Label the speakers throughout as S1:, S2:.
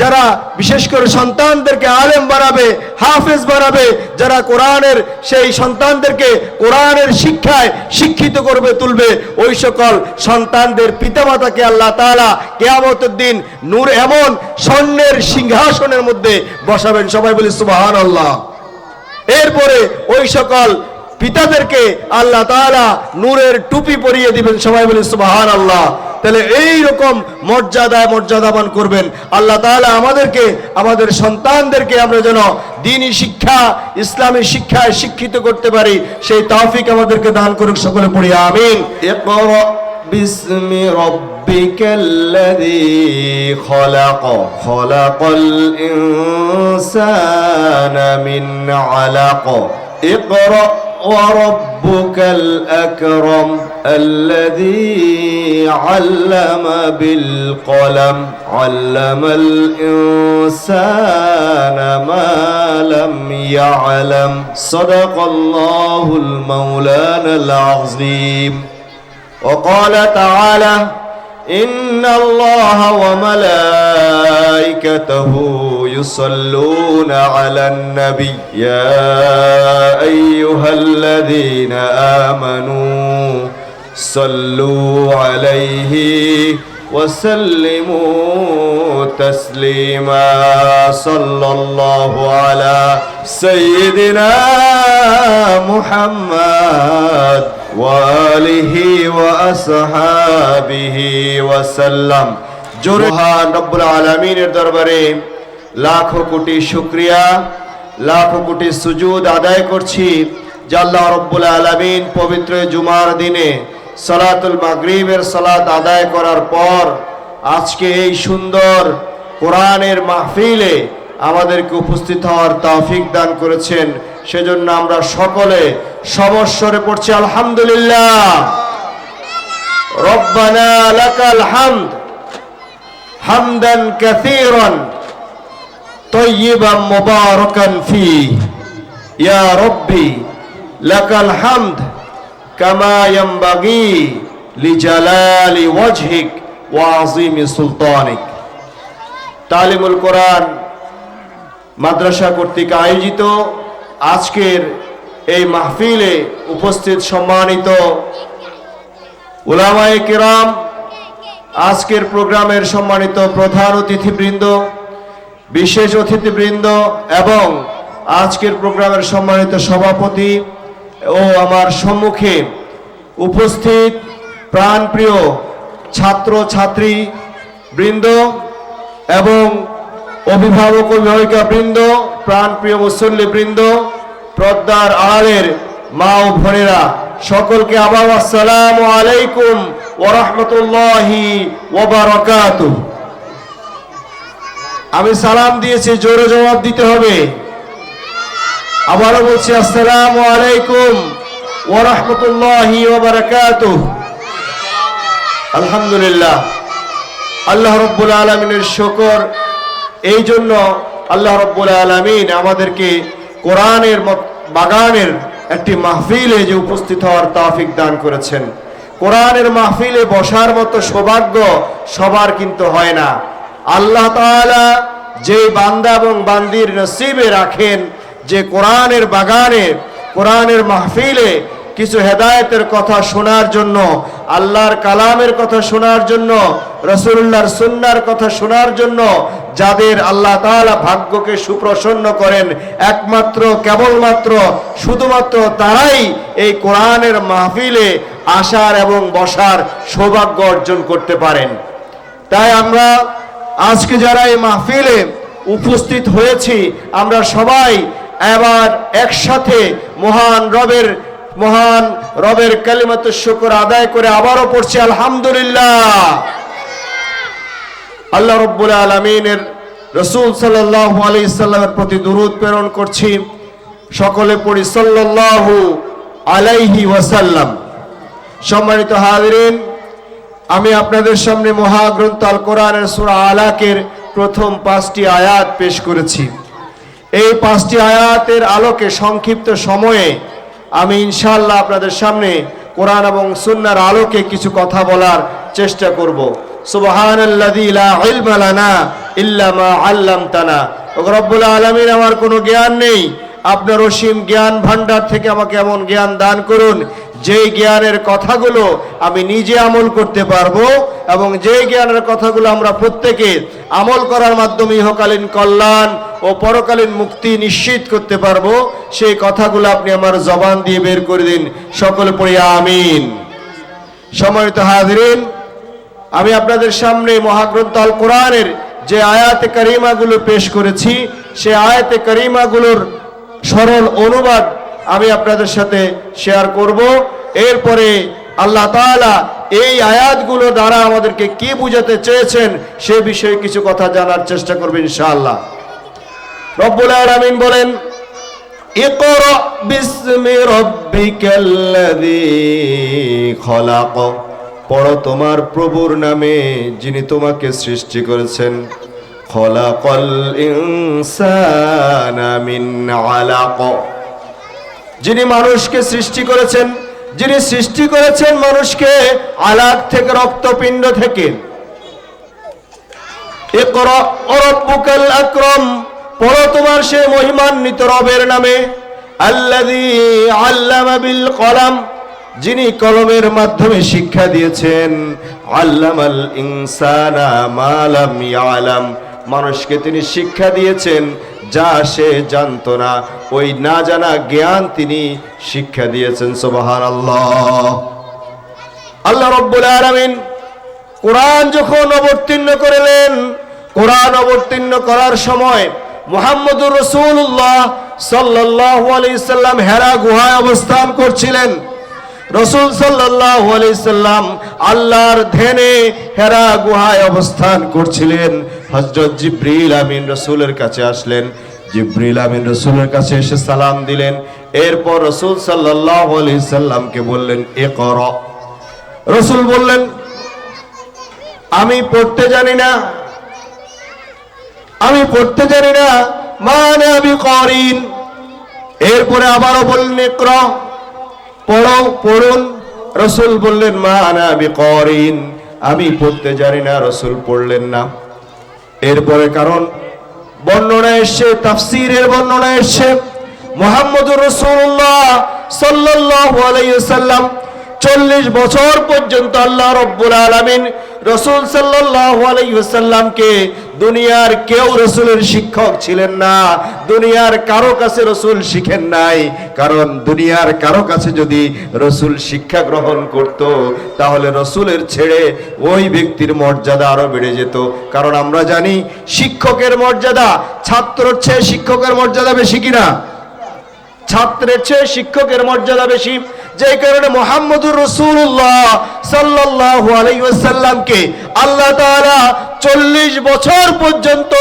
S1: যারা বিশেষ করে সন্তানদেরকে আলেম বানাবে, হাফেজ বানাবে, যারা কোরআনের সেই সন্তানদেরকে কোরআনের শিক্ষায় শিক্ষিত করবে, তুলবে, ওই সকল সন্তানদের পিতামাতাকে আল্লাহ তাআলা কেয়ামতের দিন নূর এমন স্বর্ণের সিংহাসনের মধ্যে বসাবেন। সবাই বলি সুবাহান আল্লাহ এরপরে ওই সকল পিতাদেরকে আল্লাহ তাআলা নূরের টুপি পরিয়ে দিবেন। সবাই বলে সুবাহান আল্লাহ তাহলে এই রকম মর্যাদায় মর্যাদাবান করবেন আল্লাহ তাআলা আমাদেরকে আমাদের সন্তানদেরকে আমরা যেন দিনী শিক্ষা ইসলামী শিক্ষায় শিক্ষিত করতে পারি সেই তৌফিক আমাদেরকে দান করুক সকলে পড়ি আমিন
S2: اقرأ باسم ربك الذي خلق خلق الإنسان من علق اقرأ وربك الأكرم الذي علم بالقلم علم الإنسان ما لم يعلم. صدق الله المولانا العظيم. وقال تعالى إن الله وملائكته يصلون على النبي. يا أيها الذين آمنوا صلوا عليه وسلموا تسليما صلى الله على سيدنا محمد وآله وأصحابه وسلم জোরহান রব্বুল আলমিনের দরবারে লাখো কোটি শুক্রিয়া লাখো কোটি সুজুদ আদায় করছি যে আল্লাহ রব্বুল আলমিন পবিত্র জুমার দিনে সালাতুল মাগরিবের সালাত আদায় করার পর আজকে এই সুন্দর কোরআনের মাহফিলে আমাদেরকে উপস্থিত হওয়ার তৌফিক দান করেছেন সেজন্য আমরা সকলে সমস্বরে পড়ছি আলহামদুলিল্লাহ রব্বানা লাকাল হামদ হামদান কাসীরান طيبا مباركا فيه يا ربي لك الحمد কামায়াম্বাগি লিজালালি ওয়াজহিক ওয়াজিমি সুলতানিক। তালিমুল কোরআন মাদ্রাসা কর্তৃক আয়োজিত আজকের এই মাহফিলে উপস্থিত সম্মানিত ওলামায়ে কেরাম, আজকের প্রোগ্রামের সম্মানিত প্রধান অতিথিবৃন্দ, বিশেষ অতিথিবৃন্দ এবং আজকের প্রোগ্রামের সম্মানিত সভাপতি ও আমার সম্মুখে উপস্থিত প্রাণপ্রিয় ছাত্র ছাত্রী বৃন্দ এবং অভিভাবক অভিভাবিকা বৃন্দ, প্রাণপ্রিয় মুসল্লি বৃন্দ পর্দার আড়ালের মা ও বোনেরা, সকলকে আবার আসসালামু আলাইকুম ওরহমতুল্লাহি ওবারকাতুহ আমি সালাম দিয়েছি, জোরে জবাব দিতে হবে। আবারও বলছি, আসসালামু আলাইকুম ওরহমতুল্লাহি আলহামদুলিল্লাহ, আল্লাহ রব্বুল আলমিনের শকর। এই জন্য আল্লাহ রব্বুল আলমিন আমাদেরকে কোরআনের বাগানের একটি মাহফিলে যে উপস্থিত হওয়ার তাফিক দান করেছেন। কোরআনের মাহফিলে বসার মতো সৌভাগ্য সবার কিন্তু হয় না। আল্লাহ তাআলা যে বান্দা এবং বান্দির নসিবে রাখেন যে কোরআনের বাগানে, কোরআনের মাহফিলে কিছু হেদায়েতের কথা শোনার জন্য, আল্লাহর কালামের কথা শোনার জন্য রসুল্লাহর সুন্নার কথা শোনার জন্য যাদের আল্লাহ তাআলা ভাগ্যকে সুপ্রসন্ন করেন, একমাত্র, কেবলমাত্র, শুধুমাত্র তারাই এই কোরআনের মাহফিলে আসার এবং বসার সৌভাগ্য অর্জন করতে পারেন। তাই আমরা আজকে যারা এই মাহফিলে উপস্থিত হয়েছি, আমরা সবাই এবার একসাথে মহান রবের মহান রবের কালিমাত শুকর আদায় করে আবারও পড়ছি, আলহামদুলিল্লাহ। আল্লাহ রব্বুল আলমিনের রসুল সাল্লাহ আলি সাল্লামের প্রতি দুরুদ প্রেরণ করছি। সকলে পড়ি, সাল্লাল্লাহু আলাইহি ওয়াসাল্লাম। সম্মানিত হাজিরিন, আমি আপনাদের সামনে মহাগ্রন্থ আল কোরআনের সূরা আলাকের প্রথম পাঁচটি আয়াত পেশ করেছি। এই পাঁচটি আয়াতের আলোকে সংক্ষিপ্ত সময়ে আমি ইনশাআল্লাহ আপনাদের সামনে কোরআন এবং সুন্নার আলোকে কিছু কথা বলার চেষ্টা করব। আমার কোনো জ্ঞান নেই। আপনার অসীম জ্ঞান ভান্ডার থেকে আমাকে এমন জ্ঞান দান করুন যেই জ্ঞানের কথাগুলো আমি নিজে আমল করতে পারব এবং যেই জ্ঞানের কথাগুলো আমরা প্রত্যেকে আমল করার মাধ্যমে ইহকালীন কল্যাণ ও পরকালীন মুক্তি নিশ্চিত করতে পারব, সেই কথাগুলো আপনি আমার জবান দিয়ে বের করে দিন। সকলে পড়িয়া আমিন। সময়ত হাজরিন, আমি আপনাদের সামনে মহাগ্রন্থ আল কোরআনের যে আয়াতে করিমাগুলো পেশ করেছি, সে আয়াতে করিমাগুলোর সরল অনুবাদ আমি আপনাদের সাথে শেয়ার করব। এরপরে আল্লাহ তাআলা এই আয়াতগুলো দ্বারা আমাদেরকে কি বুঝাতে চেয়েছেন সে বিষয়ে কিছু কথা জানার চেষ্টা করবেন ইনশাআল্লাহ। রব্বুল আলামিন বলেন, ইকরা বিসমি রাব্বিকাল্লাযী খলাক। পড়ো তোমার প্রভুর নামে যিনি তোমাকে সৃষ্টি করেছেন। খলাকল ইনসানা মিন আলাক। যিনি মানুষকে সৃষ্টি করেছেন, যিনি সৃষ্টি করেছেন মানুষকে আলাক থেকে, রক্তপিণ্ড থেকে। আকরাম, পড়ো তোমার সে মহিমান্বিত রবের নামে কলাম, যিনি কলমের মাধ্যমে শিক্ষা দিয়েছেন, আল্লামাল মানুষকে তিনি শিক্ষা দিয়েছেন যা সে জানতো না, ওই না জানা জ্ঞান তিনি শিক্ষা দিয়েছেন, সুবহানাল্লাহ। আল্লাহ আল্লাহ রব্বুল আরামিন কোরআন যখন অবতীর্ণ করলেন, কোরআন অবতীর্ণ করার সময় মুহাম্মদুর রসুল্লাহ সাল্লাহ আলাইসাল্লাম হেরা গুহায় অবস্থান করছিলেন। রসুল আলাইসাল্লাম আল্লাহর ধ্যানে হেরা গুহায় অবস্থান করছিলেন। হজরত জিব্রিল আমিন রসুলের কাছে আসলেন। জিব্রিল আমিন রসুলের কাছে এসে সালাম দিলেন। এরপর রসুল সাল্লাহ আলাইসাল্লামকে বললেন এ কর রসুল বললেন, আমি পড়তে জানি না। আমি পড়তে জানি না। মানে আমি করিন এরপরে আবারও বললেন, ইকর। পড়ো, পড়ুন। রসুল বললেন, মা আনা আমি করিন আমি পড়তে জানি না, রসুল পড়লেন না। এরপরে কারণ, বর্ণনা এসছে, তাফসিরের বর্ণনা এসছে। মোহাম্মদুর রসুল্লাহ সাল্লাল্লাহু আলাইহি সাল্লাম চল্লিশ বছর পর্যন্ত আল্লাহ রব্বুল আলামিন রসুল সাল্লাল্লাহু আলাইহি সাল্লামকে দুনিয়ার কেউ রসুলের শিক্ষক ছিলেন না, দুনিয়ার কারও কাছে রসুল শিখেন নাই। কারণ দুনিয়ার কারও কাছে যদি রসুল শিক্ষা গ্রহণ করত, তাহলে রসুলের ছেড়ে ওই ব্যক্তির মর্যাদা আরও বেড়ে যেত। কারণ আমরা জানি শিক্ষকের মর্যাদা ছাত্রর চেয়ে শিক্ষকের মর্যাদা বেশি কিনা? ছাত্রের চেয়ে শিক্ষকের মর্যাদা বেশি। যে কারণে মোহাম্মদুর রসুল্লাহ সাল্লাল্লাহু আলাইহি ওয়াসাল্লামকে আল্লাহ তাআলা চল্লিশ বছর পর্যন্ত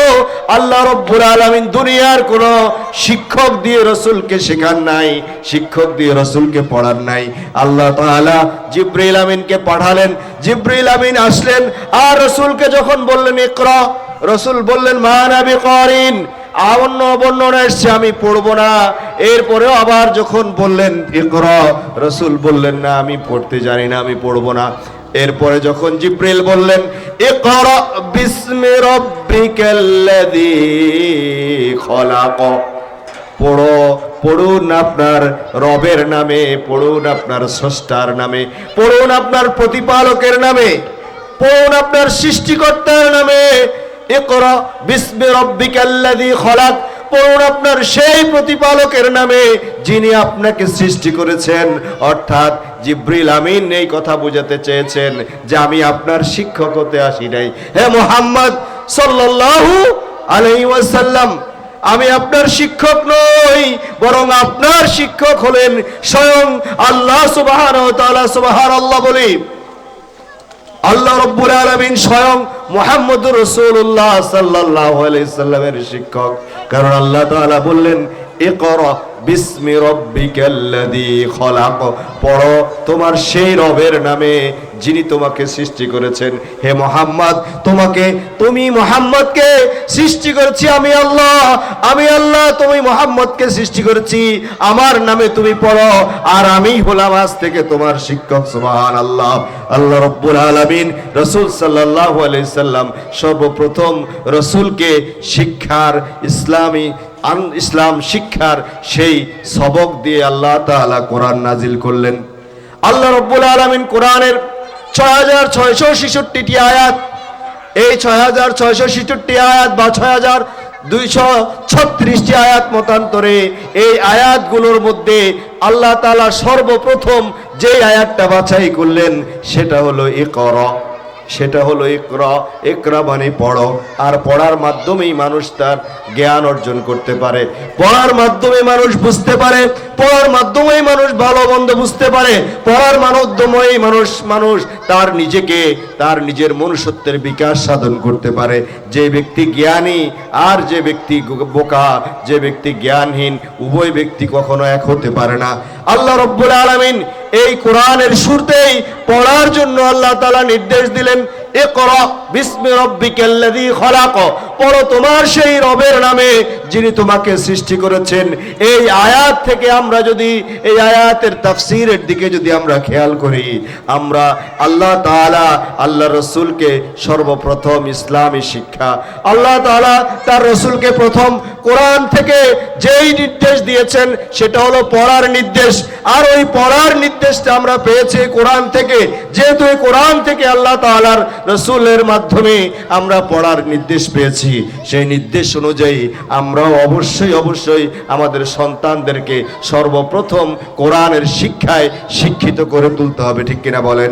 S2: আল্লাহ রব্বুল আলামিন দুনিয়ার কোন শিক্ষক দিয়ে রসুলকে শেখান নাই, শিক্ষক দিয়ে রসুলকে পড়ান নাই। আল্লাহ তাআলা জিব্রাইল আমিনকে পাঠালেন, জিব্রাইল আমিন আসলেন আর রসুলকে যখন বললেন, ইকরা রসুল বললেন, মা নাবি করিন অন্য বর্ণনা এসছে, আমি পড়ব না। এরপরেও আবার যখন বললেন ইকরা রসুল বললেন না, আমি পড়তে জানি না, আমি পড়ব না। এরপরে যখন জিব্রিল বললেন ইকরা বিসমি রাব্বিকাল্লাযী খলাক। পড়ো, পড়ুন আপনার রবের নামে, পড়ুন আপনার স্রষ্টার নামে, পড়ুন আপনার প্রতিপালকের নামে, পড়ুন আপনার সৃষ্টিকর্তার নামে ইকরা বিসমি রাব্বিকাল্লাযী খলাক। পড়ুন আপনার সেই প্রতিপালকের নামে, যিনি আপনাকে সৃষ্টি করেছেন। অর্থাৎ জিব্রিল আমিন এই কথা বোঝাতে চেয়েছেন যে আমি আপনার শিক্ষক হতে আসি নাই। হে মোহাম্মদ সাল্লাল্লাহু আলাইহি ওয়াসাল্লাম, আমি আপনার শিক্ষক নই, বরং আপনার শিক্ষক হলেন স্বয়ং আল্লাহ সুবহানাহু ওয়া তাআলা সুবহানাল্লাহ বলি। আল্লাহ রব্বুল আলামিন স্বয়ং মুহাম্মদুর রাসূলুল্লাহ সাল্লাল্লাহু আলাইহি সাল্লামের শিক্ষক। কারণ আল্লাহ তাআলা বললেন, ইকরা বিসমি রাব্বিকাল্লাযী খলাক। পড়ো তোমার সেই রবের নামে যিনি তোমাকে সৃষ্টি করেছেন, হে মোহাম্মদ, তোমাকে, তুমি মোহাম্মদকে সৃষ্টি করেছি আমি আল্লাহ। আমি আল্লাহ, তুমি মোহাম্মদকে সৃষ্টি করেছি। আমার নামে তুমি পড়ো, আর আমি হলাম আজ থেকে তোমার শিক্ষক সুবহান আল্লাহ আল্লাহ রব্বুল আলামিন রসুল সাল্লাহ সাল্লাম সর্বপ্রথম রসুলকে শিক্ষার ইসলামী, আন, ইসলাম শিক্ষার সেই সবক দিয়ে আল্লাহ তাআলা কোরআন নাজিল করলেন। আল্লাহ রব্বুল আলামিন কোরআনের ছয় ছয়শো ছেষট্টিটি আয়াত। এই ছয় হাজার ছয়শো ছেষট্টি আয়াত বা ছয় দুইশো ছত্রিশটি আয়াত মতান্তরে এই আয়াতগুলোর মধ্যে আল্লাহ তালা সর্বপ্রথম যে আয়াতটা বাছাই করলেন, সেটা হলো ইকরা। সেটা হলো ইকরা। ইকরা মানে পড়ো। আর পড়ার মাধ্যমেই মানুষ তার জ্ঞান অর্জন করতে পারে। পড়ার মাধ্যমে মানুষ বুঝতে পারে। পড়ার মাধ্যমেই মানুষ ভালো মন্দ বুঝতে পারে। পড়ার মাধ্যমেই মানুষ মানুষ তার নিজেকে, তার নিজের মনুষ্যত্বের বিকাশ সাধন করতে পারে। যে ব্যক্তি জ্ঞানী আর যে ব্যক্তি বোকা, যে ব্যক্তি জ্ঞানহীন, উভয় ব্যক্তি কখনো এক হতে পারে না। আল্লাহ রব্বুল আলামিন এই কোরআনের সুরতেই পড়ার জন্য আল্লাহ তালা নির্দেশ দিলেন সর্বপ্রথম ইসলামী শিক্ষা, আল্লাহ তার রসুলকে প্রথম কোরআন থেকে যেই নির্দেশ দিয়েছেন, সেটা হলো পড়ার নির্দেশ। আর ওই পড়ার নির্দেশটা আমরা পেয়েছি কোরআন থেকে। যেহেতু কোরআন থেকে আল্লাহ তাআলার রসুলের মাধ্যমে আমরা পড়ার নির্দেশ পেয়েছি। সেই নির্দেশ অনুযায়ী আমরাও অবশ্যই অবশ্যই আমাদের সন্তানদেরকে সর্বপ্রথম কোরআনের শিক্ষায় শিক্ষিত করে তুলতে হবে, ঠিক কিনা বলেন?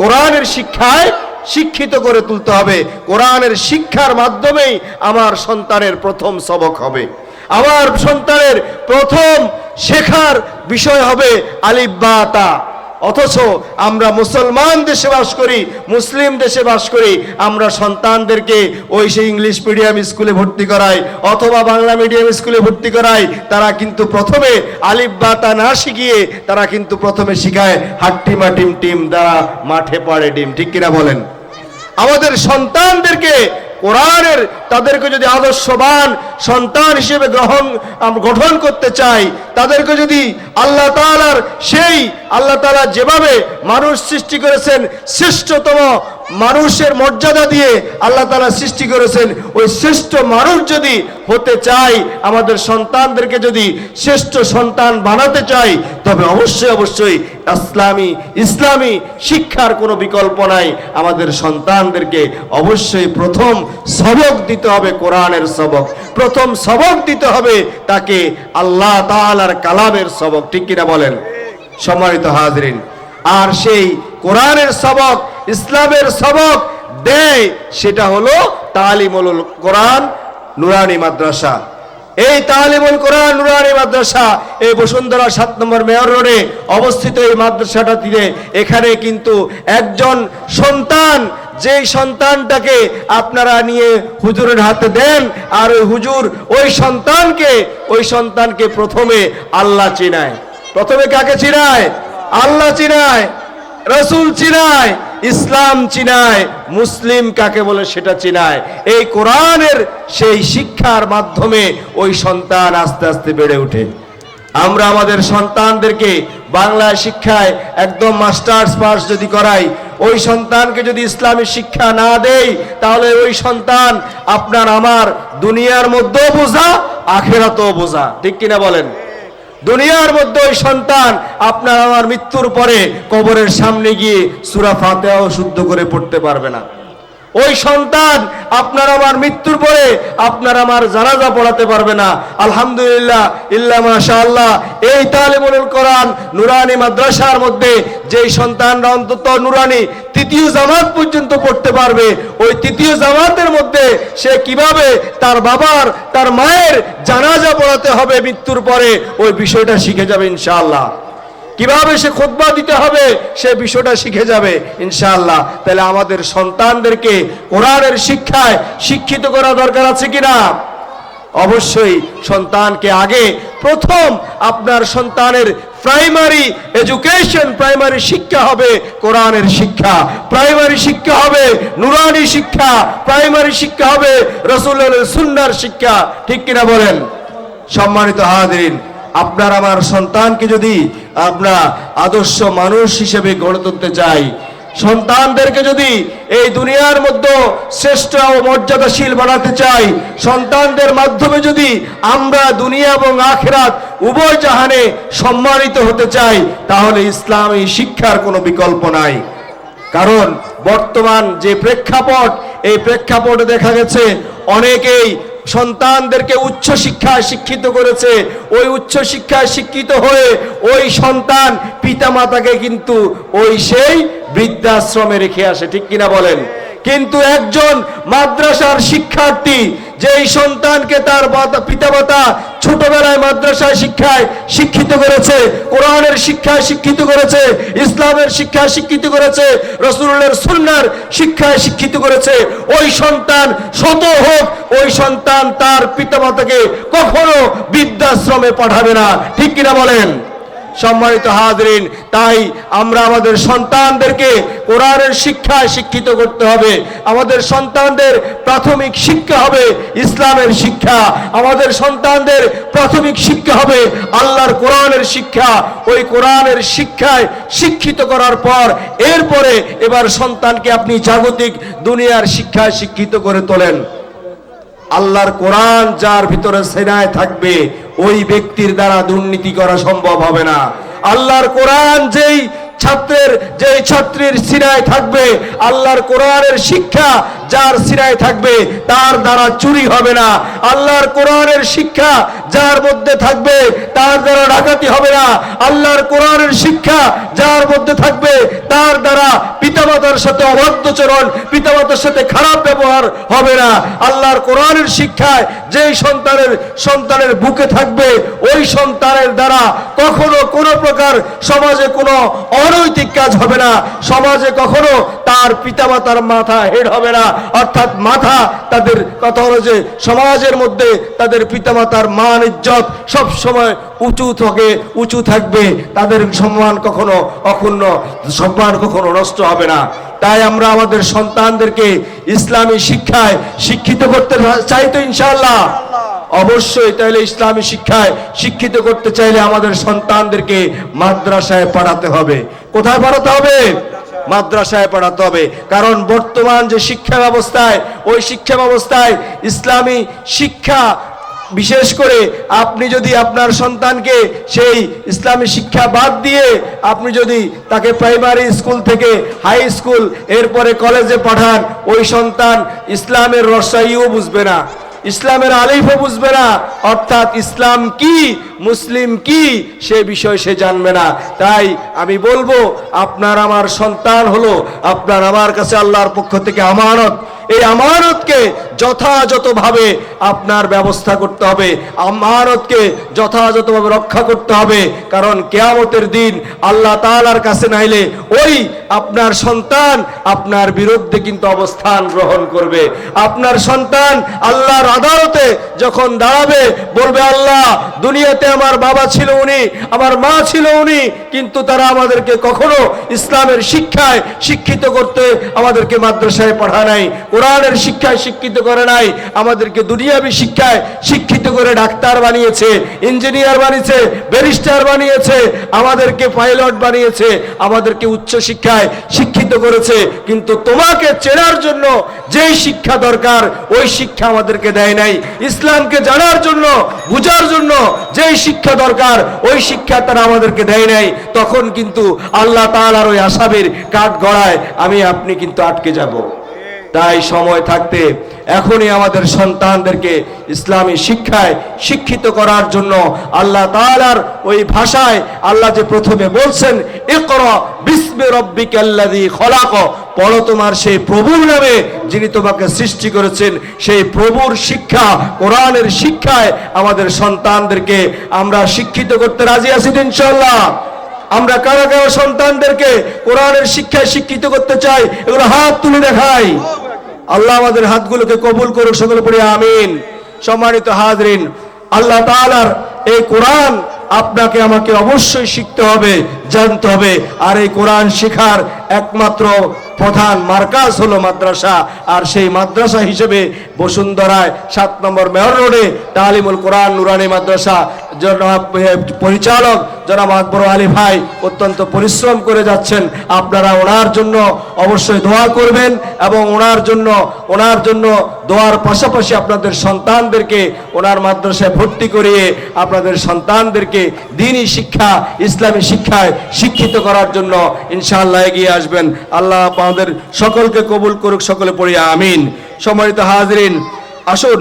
S2: কোরআনের শিক্ষায় শিক্ষিত করে তুলতে হবে। কোরআনের শিক্ষার মাধ্যমেই আমার সন্তানের প্রথম সবক হবে। আমার সন্তানের প্রথম শেখার বিষয় হবে আলিব্বাতা অথচ আমরা মুসলমান দেশে বাস করি, মুসলিম দেশে বাস করি, আমরা সন্তানদেরকে ওই সেই ইংলিশ মিডিয়াম স্কুলে ভর্তি করাই, অথবা বাংলা মিডিয়াম স্কুলে ভর্তি করাই, তারা কিন্তু প্রথমে আলিফ বা তা না শিখিয়ে তারা কিন্তু প্রথমে শিখায় হাট্টিমা টিম টিম দ্বারা মাঠে পড়ে ডিম, ঠিক কিনা বলেন? আমাদের সন্তানদেরকে কোরআনের তাদেরকে যদি আদর্শবান সন্তান হিসেবে গ্রহণ গঠন করতে চাই, তাদেরকে যদি আল্লাহ তালার সেই, আল্লাহ তালা যেভাবে মানুষ সৃষ্টি করেছেন, শ্রেষ্ঠতম মানুষের মর্যাদা দিয়ে আল্লাহ তালা সৃষ্টি করেছেন। ওই শ্রেষ্ঠ মানুষ যদি হতে চাই আমাদের সন্তানদেরকে যদি শ্রেষ্ঠ সন্তান বানাতে চাই তবে অবশ্যই অবশ্যই ইসলামী ইসলামী শিক্ষার কোনো বিকল্প নাই। আমাদের সন্তানদেরকে অবশ্যই প্রথম সবক দিতে হবে কোরআনের সবক। প্রথম সবক দিতে হবে তাকে আল্লাহ তাআলার কালামের সবক। ঠিক কিনা বলেন? সম্মানিত হাজরিন, আর সেই কোরআনের সবক ইসলামের সবক দেয়, সেটা হলো তালিমুল কোরআন, নুরানি মাদ্রাসা। এই তালিমুল কোরআন, নুরানি মাদ্রাসা, এই বসুন্ধরা সাত নম্বর মেয়র রোডে অবস্থিত এই মাদ্রাসাটাতে এখানে কিন্তু একজন সন্তান, যেই সন্তানটাকে আপনারা নিয়ে হুজুরের হাতে দেন, আর ওই হুজুর ওই সন্তানকে ওই সন্তানকে প্রথমে আল্লাহ চিনায়। প্রথমে কাকে চিনায়? আল্লাহ চিনায়, রসুল চিনায়। ইসলাম চিনায়, মুসলিম কাকে বলে সেটা চিনায়। এই কোরআনের সেই শিক্ষার মাধ্যমে ওই সন্তান আস্তে আস্তে বেড়ে ওঠে। আমরা আমাদের সন্তানদেরকে বাংলা শিক্ষায় একদম মাস্টার্স পাস যদি করাই, ওই সন্তানকে যদি ইসলামী শিক্ষা না দেই, তাহলে ওই সন্তান আপনার আমার দুনিয়ার মধ্যেও বোঝা, আখেরাতেও বোঝা। ঠিক কিনা বলেন? দুনিয়ার মধ্যে ওই সন্তান আপনার আমার মৃত্যুর পরে কবরের সামনে গিয়ে সুরা ফাতেহাও শুদ্ধ করে পড়তে পারবে না। ওই সন্তান, আপনার আমার মৃত্যুর পরে আপনার আমার জানাজা পড়াতে পারবে না। আলহামদুলিল্লাহ, ইল্লা মাশাআল্লাহ। এই তালিমুল কোরআন নুরানি মাদ্রাসার মধ্যে যেই সন্তানরা অন্তত নুরানি তৃতীয় জামাত পর্যন্ত পড়তে পারবে, ওই তৃতীয় জামাতের মধ্যে সে কীভাবে তার বাবার, তার মায়ের জানাজা পড়াতে হবে মৃত্যুর পরে, ওই বিষয়টা শিখে যাবে ইনশাআল্লাহ। কীভাবে সে খোদবা দিতে হবে, সে বিষয়টা শিখে যাবে, ইনশাআল্লাহ। তাহলে আমাদের সন্তানদেরকে কোরআনের শিক্ষায় শিক্ষিত করা দরকার আছে কিনা? অবশ্যই সন্তানকে আগে প্রথম আপনার সন্তানের
S1: প্রাইমারি এডুকেশন, প্রাইমারি শিক্ষা হবে কোরআনের শিক্ষা। প্রাইমারি শিক্ষা হবে নুরানি শিক্ষা, প্রাইমারি শিক্ষা হবে রসুলের সুন্নার শিক্ষা। ঠিক কিনা বলেন? সম্মানিত হাদিন আপনার আমার সন্তানকে যদি আমরা আদর্শ মানুষ হিসেবে গড়ে তুলতে চাই, সন্তানদেরকে যদি এই দুনিয়ার মধ্যে শ্রেষ্ঠ ও মর্যাদাশীল বানাতে চাই, সন্তানদের মাধ্যমে যদি আমরা দুনিয়া এবং আখেরাত উভয় জাহানে সম্মানিত হতে চাই, তাহলে ইসলামী শিক্ষার কোনো বিকল্প নাই। কারণ বর্তমান যে প্রেক্ষাপট, এই প্রেক্ষাপটে দেখা গেছে, অনেকেই সন্তানদেরকে উচ্চ শিক্ষায় শিক্ষিত করেছে। ওই উচ্চ শিক্ষায় শিক্ষিত হয়ে ওই সন্তান পিতামাতাকে কিন্তু ওই সেই বৃদ্ধাশ্রমে রেখে আসে, ঠিক কিনা বলেন? কিন্তু একজন মাদ্রাসার শিক্ষার্থী যেই সন্তানকে তার পিতা পিতামাতা ছোটবেলায় মাদ্রাসায় শিক্ষায় শিক্ষিত করেছে, কোরআনের শিক্ষায় শিক্ষিত করেছে, ইসলামের শিক্ষায় শিক্ষিত করেছে, রসুলের সুন্নার শিক্ষায় শিক্ষিত করেছে। ওই সন্তান শত হোক, ওই সন্তান তার পিতামাতাকে কখনো বৃদ্ধাশ্রমে পাঠাবে না। ঠিক কিনা বলেন? সম্মানিত হাজরিন, তাই আমরা আমাদের সন্তানদেরকে কোরআনের শিক্ষায় শিক্ষিত করতে হবে। আমাদের সন্তানদের প্রাথমিক শিক্ষা হবে ইসলামের শিক্ষা। আমাদের সন্তানদের প্রাথমিক শিক্ষা হবে আল্লাহর কোরআনের শিক্ষা। ওই কোরআনের শিক্ষায় শিক্ষিত করার পর এরপরে এবার সন্তানকে আপনি জাগতিক দুনিয়ার শিক্ষায় শিক্ষিত করে তোলেন। আল্লাহর কোরআন যার ভিতরে সেনায় থাকবে ওই ব্যক্তির দ্বারা দুর্নীতি করা সম্ভব হবে না। আল্লাহর কোরআন যেই ছাত্রের, যেই ছাত্রীর সিনায় থাকবে, আল্লাহর কোরআনের শিক্ষা যার সিরায় থাকবে তার দ্বারা চুরি হবে না। আল্লাহর কোরআনের শিক্ষা যার মধ্যে থাকবে তার দ্বারা ডাকাতি হবে না। আল্লাহর কোরআনের শিক্ষা যার মধ্যে থাকবে তার দ্বারা পিতামাতার সাথে অবাধ্যচরণ পিতামাতার সাথে খারাপ ব্যবহার হবে না। আল্লাহর কোরআনের শিক্ষায় যেই সন্তানের সন্তানের বুকে থাকবে, ওই সন্তানের দ্বারা কখনো কোনো প্রকার সমাজে কোনো অনৈতিক কাজ হবে না। সমাজে কখনো তার পিতামাতার মাথা হেড হবে না। অর্থাৎ মাথা তাদের, কথা হলো যে সমাজের মধ্যে তাদের পিতামাতার মান, ইজ্জত সব সময় উঁচু থাকে, উঁচু থাকবে। তাদের সম্মান কখনো অক্ষুণ্ণ, সম্মান কখনো নষ্ট হবে না। তাই আমরা আমাদের সন্তানদেরকে ইসলামী শিক্ষায় শিক্ষিত করতে চাই তো ইনশাআল্লাহ। অবশ্যই তাহলে ইসলামী শিক্ষায় শিক্ষিত করতে চাইলে আমাদের সন্তানদেরকে মাদ্রাসায় পড়াতে হবে। কোথায় পড়াতে হবে? মাদ্রাসায় পড়াতে হবে। কারণ বর্তমান যে শিক্ষা ব্যবস্থায়, ওই শিক্ষা ব্যবস্থায় ইসলামী শিক্ষা, বিশেষ করে আপনি যদি আপনার সন্তানকে সেই ইসলামী শিক্ষা বাদ দিয়ে আপনি যদি তাকে প্রাইমারি স্কুল থেকে হাই স্কুল, এরপরে কলেজে পাঠান, ওই সন্তান ইসলামের রসাইও বুঝবে না। ইসলামের আলিফও বুঝবে না। অর্থাৎ ইসলাম কি, মুসলিম কি, সে বিষয় সে জানবে না। তাই আমি বলব, আপনার আমার সন্তান হলো, আপনার আমার কাছে আল্লাহর পক্ষ থেকে আমানত। এই আমানতকে যথাযথভাবে আপনার ব্যবস্থা করতে হবে। আমানতকে যথাযথভাবে রক্ষা করতে হবে। কারণ কেয়ামতের দিন আল্লাহ তাআলার কাছে নাইলে ওই আপনার সন্তান আপনার বিরুদ্ধে কিন্তু অবস্থান গ্রহণ করবে। আপনার সন্তান আল্লাহর আদালতে যখন দাঁড়াবে, বলবে, আল্লাহ, দুনিয়াতে আমার বাবা ছিল উনি, আমার মা ছিল উনি, কিন্তু তারা আমাদেরকে কখনো ইসলামের শিক্ষায় শিক্ষিত করতে আমাদেরকে মাদ্রাসায় পড়া নাই। কোরআনের শিক্ষায় শিক্ষিত করে নাই, আমাদেরকে দুনিয়াবি শিক্ষায় শিক্ষিত করে ডাক্তার বানিয়েছে, ইঞ্জিনিয়ার বানিয়েছে, ব্যারিস্টার বানিয়েছে, আমাদেরকে পাইলট বানিয়েছে, আমাদেরকে উচ্চ শিক্ষায় শিক্ষিত করেছে। কিন্তু তোমাকে চেনার জন্য যেই শিক্ষা দরকার, ওই শিক্ষা আমাদেরকে দেয় নাই। ইসলামকে জানার জন্য, বুঝার জন্য যেই শিক্ষা দরকার, ওই শিক্ষা তারা আমাদেরকে দেয় নাই। তখন কিন্তু আল্লাহ তাআলার ওই আসাবের কাঠ গড়ায় আমি, আপনি কিন্তু আটকে যাব। তাই সময় থাকতে এখনই আমাদের সন্তানদেরকে ইসলামী শিক্ষায় শিক্ষিত করার জন্য আল্লাহ তাআলার ওই ভাষায় আল্লাহ যে প্রথমে বলছেন, ইকরা বিসমি রব্বিকাল্লাযী খলাক। পড়ো তোমার সেই প্রভুর নামে যিনি তোমাকে সৃষ্টি করেছেন, সেই প্রভুর শিক্ষা, কোরআনের শিক্ষায় আমাদের সন্তানদেরকে আমরা শিক্ষিত করতে রাজি আছি তো ইনশাআল্লাহ। আমরা কারা কারা সন্তানদেরকে কোরআনের শিক্ষায় শিক্ষিত করতে চাই, এগুলো হাত তুলে দেখাই। আল্লাহ আমাদের হাতগুলোকে কবুল করুক, সকলে পড়ে আমিন। সম্মানিত হাজরিন, আল্লাহ তাআলার এই কোরআন আপনাকে আমাকে অবশ্যই শিখতে হবে, জানতে হবে। আর এই কোরআন শেখার একমাত্র প্রধান মার্কাজ হলো মাদ্রাসা। আর সেই মাদ্রাসা হিসেবে বসুন্ধরায় সাত নম্বর মেয়র রোডে তালিমুল কোরআন নুরানি মাদ্রাসা পরিচালক জনাব আকবর আলী ভাই অত্যন্ত পরিশ্রম করে যাচ্ছেন। আপনারা ওনার জন্য অবশ্যই দোয়া করবেন এবং ওনার জন্য ওনার জন্য দোয়ার পাশাপাশি আপনাদের সন্তানদেরকে ওনার মাদ্রাসায় ভর্তি করিয়ে আপনাদের সন্তানদেরকে দিনই শিক্ষা, ইসলামী শিক্ষায় শিক্ষিত করার জন্য ইনশাআল্লাহ এগিয়ে আসবেন। আল্লাহ আমাদের সকলকে কবুল করুক, সকলে পড়ি, আমিন। সম্মানিত হাজরিন, আসুন।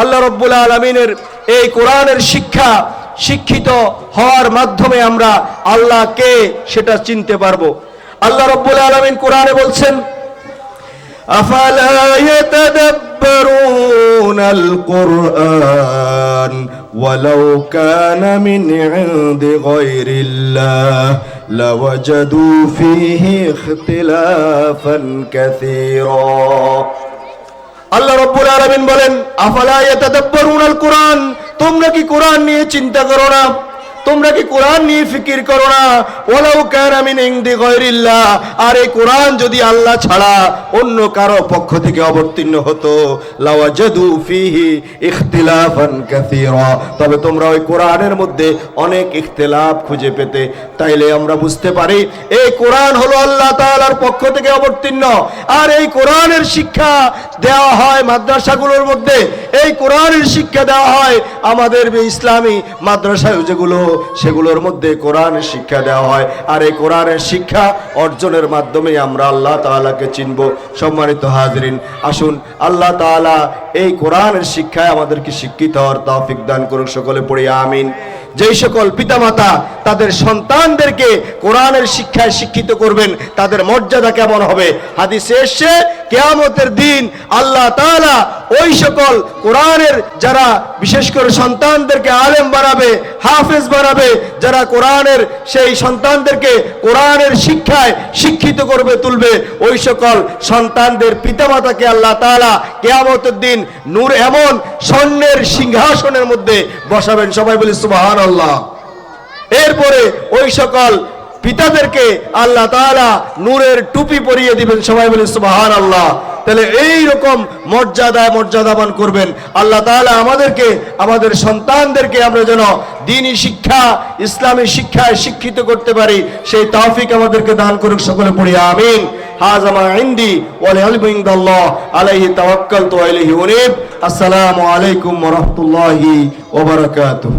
S1: আল্লাহ রব্বুল আলমিনের এই কোরআনের শিক্ষা শিক্ষিত হওয়ার মাধ্যমে আমরা আল্লাহ কে সেটা চিনতে পারবো আল্লাহ রব্বুল আলমিন কোরআনে বলছেন
S2: أفلا يتدبرون القرآن ولو كان من عند غير الله لوجدوا فيه اختلافا كثيرا
S1: আল্লাহ রব্বুল আলামিন বলেন আফালা ইয়াতাদাব্বারুনাল কোরআন তোমরা কি কোরআন নিয়ে চিন্তা করো না? তোমরা কি কোরআন নিয়ে ফিকির করো না? ওয়ালাউ কানা মিন ইনদি গায়রিল্লাহ। আর এই কোরআন যদি আল্লাহ ছাড়া অন্য কারও পক্ষ থেকে অবতীর্ণ হতো, লাওয়াজাদু ফিহি ইখতিলাফান কাসীরা। তবে তোমরা ওই কোরআনের মধ্যে অনেক ইখতিলাফ খুঁজে পেতে। তাইলে আমরা বুঝতে পারি, এই কোরআন হলো আল্লাহ তাআলার পক্ষ থেকে অবতীর্ণ। আর এই কোরআনের শিক্ষা দেওয়া হয় মাদ্রাসাগুলোর মধ্যে। এই কোরআনের শিক্ষা দেওয়া হয় আমাদের ইসলামী মাদ্রাসায় যেগুলো সেগুলোর মধ্যে কোরআন শিক্ষা দেওয়া হয়। আর এই কোরআনের শিক্ষা অর্জনের মাধ্যমে আমরা আল্লাহ তালাকে চিনব। সম্মানিত হাজরিন, আসুন আল্লাহ তালা এই কোরআনের শিক্ষায় আমাদেরকে শিক্ষিত হওয়ার তাফিক দান করুক সকলে পড়ি আমিন। যেই সকল পিতামাতা তাদের সন্তানদেরকে কোরআনের শিক্ষায় শিক্ষিত করবেন, তাদের মর্যাদা কেমন হবে? হাদিসে এসছে, কেয়ামতের দিন আল্লাহ তাআলা ওই সকল কোরআনের যারা বিশেষ করে সন্তানদেরকে আলেম বানাবে, হাফেজ বাড়াবে যারা কোরআনের সেই সন্তানদেরকে কোরআনের শিক্ষায় শিক্ষিত করবে, তুলবে, ওই সকল সন্তানদের পিতামাতাকে আল্লাহ তাআলা কেয়ামতের দিন নূর এমন স্বর্ণের সিংহাসনের মধ্যে বসাবেন। সবাই বলি সুবাহান আল্লাহ এরপরে ওই সকল পিতাদেরকে আল্লাহ তাআলা নূরের টুপি পরিয়ে দিবেন, সবাই বলি সুবাহান আল্লাহ তাহলে এই রকম মর্যাদায় মর্যাদাবান করবেন। আল্লাহ তাআলা আমাদেরকে, আমাদের সন্তানদেরকে আমরা যেন দিনী শিক্ষা, ইসলামী শিক্ষায় শিক্ষিত করতে পারি, সেই তৌফিক আমাদেরকে দান করুক সকলে পড়ি, আমিন। হাযা মা ইনদি ওয়া লিল ইনদাল্লাহ আলাইহি তাওয়াক্কালতু ওয়া ইলাইহি উনীব। আসসালামু আলাইকুম ওয়া রাহমাতুল্লাহি ওয়া বারাকাতুহু।